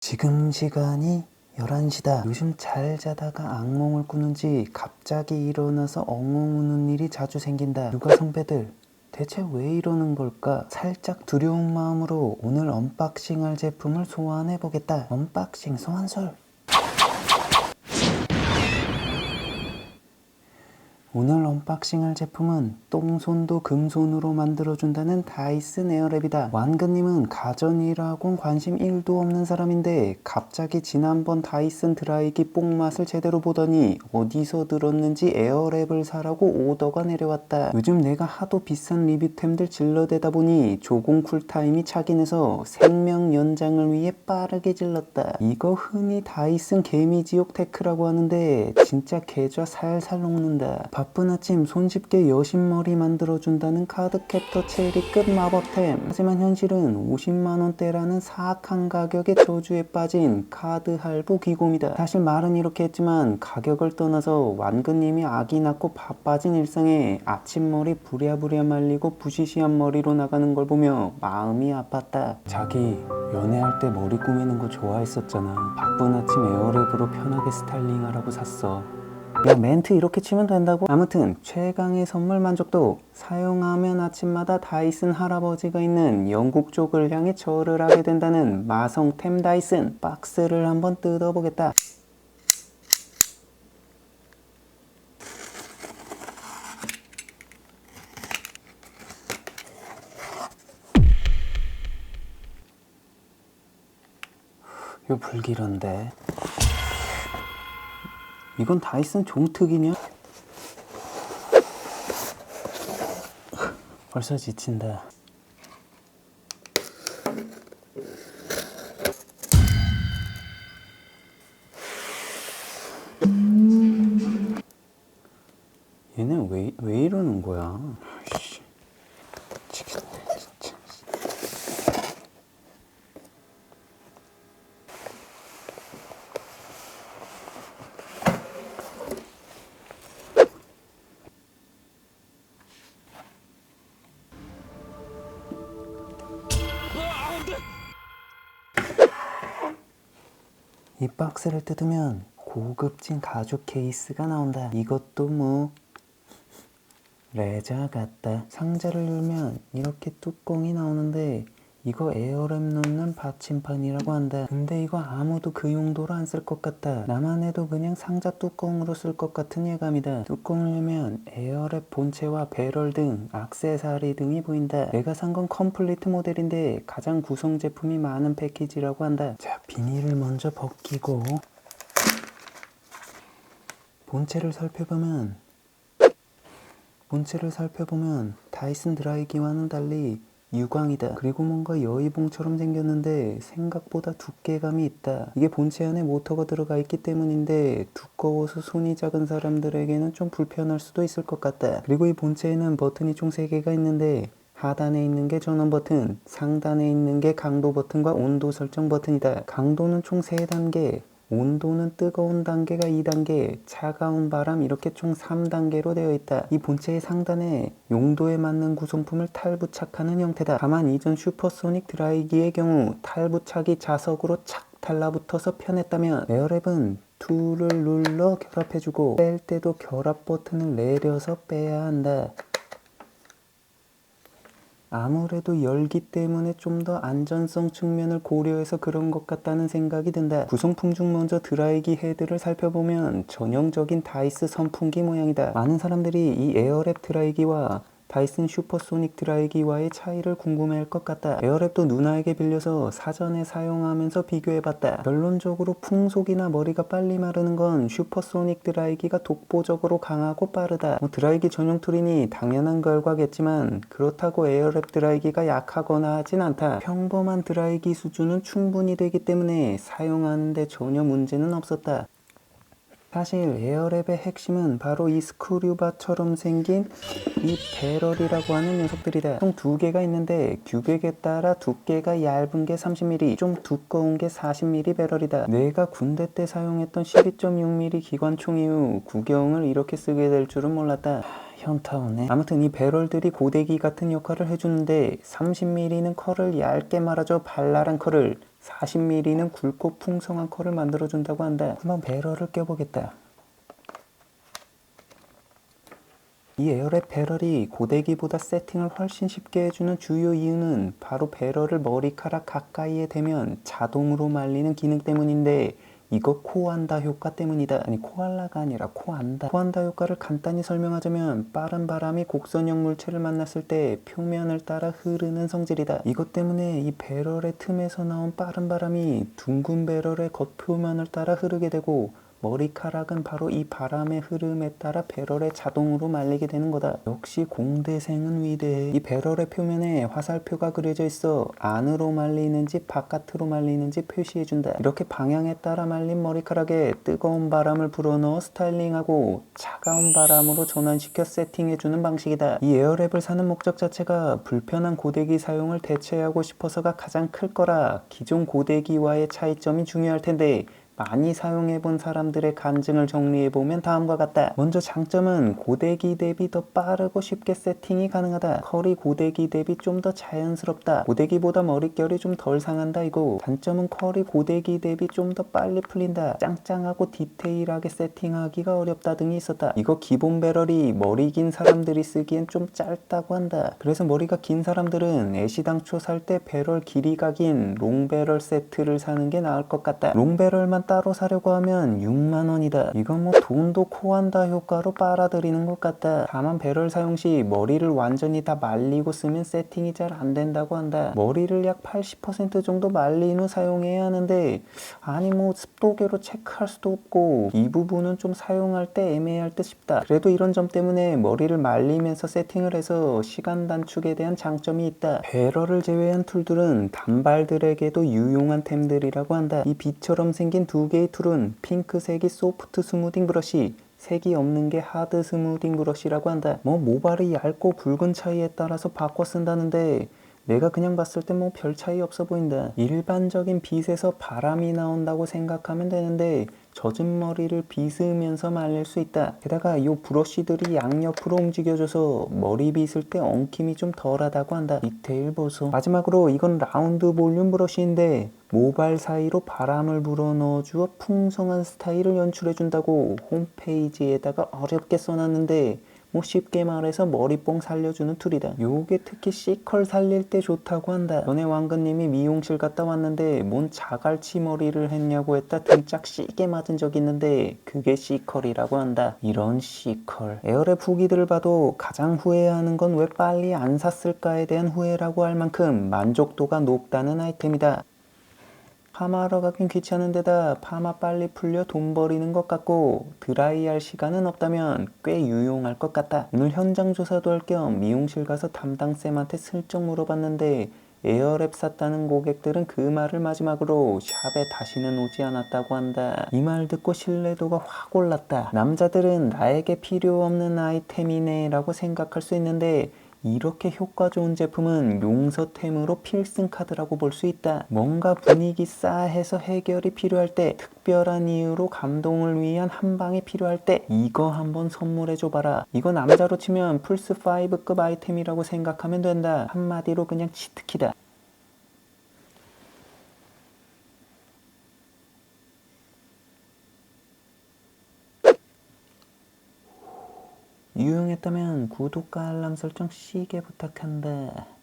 지금 시간이 11시다. 요즘 잘 자다가 악몽을 꾸는지 갑자기 일어나서 엉엉 우는 일이 자주 생긴다. 육아 성배들, 대체 왜 이러는 걸까? 살짝 두려운 마음으로 오늘 언박싱할 제품을 소환해 보겠다. 언박싱 소환설. 오늘 언박싱할 제품은 똥손도 금손으로 만들어준다는 다이슨 에어랩이다. 완근님은 가전이라곤 관심 1도 없는 사람인데 갑자기 지난번 다이슨 드라이기 뽕맛을 제대로 보더니 어디서 들었는지 에어랩을 사라고 오더가 내려왔다. 요즘 내가 하도 비싼 리뷰템들 질러대다 보니 조공 쿨타임이 차긴 해서 생명 연장을 위해 빠르게 질렀다. 이거 흔히 다이슨 개미지옥 테크라고 하는데 진짜 계좌 살살 녹는다. 바쁜 아침 손쉽게 여신머리 만들어준다는 카드캡터 체리급 마법템. 하지만 현실은 50만원대라는 사악한 가격의 저주에 빠진 카드 할부 기곰이다. 사실 말은 이렇게 했지만 가격을 떠나서 완근님이 아기 낳고 바빠진 일상에 아침머리 부랴부랴 말리고 부시시한 머리로 나가는 걸 보며 마음이 아팠다. 자기 연애할 때 머리 꾸미는 거 좋아했었잖아. 바쁜 아침 에어랩으로 편하게 스타일링하라고 샀어. 야 멘트 이렇게 치면 된다고? 아무튼 최강의 선물 만족도. 사용하면 아침마다 다이슨 할아버지가 있는 영국 쪽을 향해 절을 하게 된다는 마성템 다이슨. 박스를 한번 뜯어보겠다. 이거 불길한데 이건 다이슨 종특이냐? 벌써 지친다. 얘는 왜, 왜 이러는 거야? 이 박스를 뜯으면 고급진 가죽 케이스가 나온다. 이것도 뭐 레자 같다. 상자를 열면 이렇게 뚜껑이 나오는데 이거 에어랩 넣는 받침판이라고 한다. 근데 이거 아무도 그 용도로 안 쓸 것 같다. 나만 해도 그냥 상자 뚜껑으로 쓸 것 같은 예감이다. 뚜껑을 열면 에어랩 본체와 배럴 등 악세사리 등이 보인다. 내가 산 건 컴플리트 모델인데 가장 구성 제품이 많은 패키지라고 한다. 자, 비닐을 먼저 벗기고 본체를 살펴보면 본체를 살펴보면 다이슨 드라이기와는 달리 유광이다. 그리고 뭔가 여의봉처럼 생겼는데 생각보다 두께감이 있다. 이게 본체 안에 모터가 들어가 있기 때문인데 두꺼워서 손이 작은 사람들에게는 좀 불편할 수도 있을 것 같다. 그리고 이 본체에는 버튼이 총 3개가 있는데 하단에 있는 게 전원 버튼, 상단에 있는 게 강도 버튼과 온도 설정 버튼이다. 강도는 총 3단계, 온도는 뜨거운 단계가 2단계, 차가운 바람 이렇게 총 3단계로 되어 있다. 이 본체의 상단에 용도에 맞는 구성품을 탈부착하는 형태다. 다만 이전 슈퍼소닉 드라이기의 경우 탈부착이 자석으로 착 달라붙어서 편했다면 에어랩은 툴을 눌러 결합해주고 뺄 때도 결합 버튼을 내려서 빼야 한다. 아무래도 열기 때문에 좀 더 안전성 측면을 고려해서 그런 것 같다는 생각이 든다. 구성품 중 먼저 드라이기 헤드를 살펴보면 전형적인 다이스 선풍기 모양이다. 많은 사람들이 이 에어랩 드라이기와 다이슨 슈퍼소닉 드라이기와의 차이를 궁금해할 것 같다. 에어랩도 누나에게 빌려서 사전에 사용하면서 비교해봤다. 결론적으로 풍속이나 머리가 빨리 마르는 건 슈퍼소닉 드라이기가 독보적으로 강하고 빠르다. 뭐 드라이기 전용 툴이니 당연한 결과겠지만 그렇다고 에어랩 드라이기가 약하거나 하진 않다. 평범한 드라이기 수준은 충분히 되기 때문에 사용하는데 전혀 문제는 없었다. 사실 에어랩의 핵심은 바로 이 스크류바처럼 생긴 이 배럴이라고 하는 녀석들이다. 총 두 개가 있는데 규격에 따라 두께가 얇은 게 30mm, 좀 두꺼운 게 40mm 배럴이다. 내가 군대 때 사용했던 12.6mm 기관총 이후 구경을 이렇게 쓰게 될 줄은 몰랐다. 현타 오네. 아무튼 이 배럴들이 고데기 같은 역할을 해주는데 30mm는 컬을 얇게 말아줘 발랄한 컬을 40mm는 굵고 풍성한 컬을 만들어준다고 한다. 한번 배럴을 껴보겠다. 이 에어랩 배럴이 고데기보다 세팅을 훨씬 쉽게 해주는 주요 이유는 바로 배럴을 머리카락 가까이에 대면 자동으로 말리는 기능 때문인데 이거 코안다 효과 때문이다. 아니 코알라가 아니라 코안다. 코안다 효과를 간단히 설명하자면 빠른 바람이 곡선형 물체를 만났을 때 표면을 따라 흐르는 성질이다. 이것 때문에 이 배럴의 틈에서 나온 빠른 바람이 둥근 배럴의 겉표면을 따라 흐르게 되고 머리카락은 바로 이 바람의 흐름에 따라 배럴에 자동으로 말리게 되는 거다. 역시 공대생은 위대해. 이 배럴의 표면에 화살표가 그려져 있어 안으로 말리는지 바깥으로 말리는지 표시해준다. 이렇게 방향에 따라 말린 머리카락에 뜨거운 바람을 불어넣어 스타일링하고 차가운 바람으로 전환시켜 세팅해주는 방식이다. 이 에어랩을 사는 목적 자체가 불편한 고데기 사용을 대체하고 싶어서가 가장 클 거라 기존 고데기와의 차이점이 중요할 텐데 많이 사용해 본 사람들의 간증을 정리해 보면 다음과 같다. 먼저 장점은 고데기 대비 더 빠르고 쉽게 세팅이 가능하다. 컬이 고데기 대비 좀 더 자연스럽다. 고데기보다 머릿결이 좀 덜 상한다 이거. 단점은 컬이 고데기 대비 좀 더 빨리 풀린다. 짱짱하고 디테일하게 세팅하기가 어렵다 등이 있었다. 이거 기본 배럴이 머리 긴 사람들이 쓰기엔 좀 짧다고 한다. 그래서 머리가 긴 사람들은 애시당초 살 때 배럴 길이가 긴 롱배럴 세트를 사는 게 나을 것 같다. 롱배럴만 따로 사려고 하면 6만 원이다. 이건 뭐 돈도 코한다 효과로 빨아들이는 것 같다. 다만 배럴 사용 시 머리를 완전히 다 말리고 쓰면 세팅이 잘 안 된다고 한다. 머리를 약 80% 정도 말린 후 사용해야 하는데 아니 뭐 습도계로 체크할 수도 없고 이 부분은 좀 사용할 때 애매할 듯 싶다. 그래도 이런 점 때문에 머리를 말리면서 세팅을 해서 시간 단축에 대한 장점이 있다. 배럴을 제외한 툴들은 단발들에게도 유용한 템들이라고 한다. 이 비처럼 생긴 두 개의 툴은 핑크색이 소프트 스무딩 브러쉬, 색이 없는 게 하드 스무딩 브러쉬라고 한다. 뭐 모발이 얇고 굵은 차이에 따라서 바꿔 쓴다는데 내가 그냥 봤을 때 뭐 별 차이 없어 보인다. 일반적인 빗에서 바람이 나온다고 생각하면 되는데 젖은 머리를 빗으면서 말릴 수 있다. 게다가 이 브러쉬들이 양옆으로 움직여줘서 머리 빗을 때 엉킴이 좀 덜하다고 한다. 디테일 보소. 마지막으로 이건 라운드 볼륨 브러쉬인데 모발 사이로 바람을 불어 넣어 주어 풍성한 스타일을 연출해준다고 홈페이지에다가 어렵게 써놨는데 뭐 쉽게 말해서 머리뽕 살려주는 툴이다. 요게 특히 C컬 살릴 때 좋다고 한다. 전에 왕근님이 미용실 갔다 왔는데 뭔 자갈치 머리를 했냐고 했다 등짝 시게 맞은 적 있는데 그게 C컬이라고 한다. 이런 C컬. 에어랩 후기들을 봐도 가장 후회하는 건 왜 빨리 안 샀을까에 대한 후회라고 할 만큼 만족도가 높다는 아이템이다. 파마하러 가긴 귀찮은 데다 파마 빨리 풀려 돈 버리는 것 같고 드라이할 시간은 없다면 꽤 유용할 것 같다. 오늘 현장 조사도 할 겸 미용실 가서 담당쌤한테 슬쩍 물어봤는데 에어랩 샀다는 고객들은 그 말을 마지막으로 샵에 다시는 오지 않았다고 한다. 이 말 듣고 신뢰도가 확 올랐다. 남자들은 나에게 필요 없는 아이템이네 라고 생각할 수 있는데 이렇게 효과 좋은 제품은 용서템으로 필승 카드라고 볼 수 있다. 뭔가 분위기 싸해서 해결이 필요할 때, 특별한 이유로 감동을 위한 한 방이 필요할 때, 이거 한번 선물해 줘봐라. 이거 남자로 치면 플스 5급 아이템이라고 생각하면 된다. 한마디로 그냥 치트키다. 유용했다면 구독과 알람 설정 시게 부탁한다.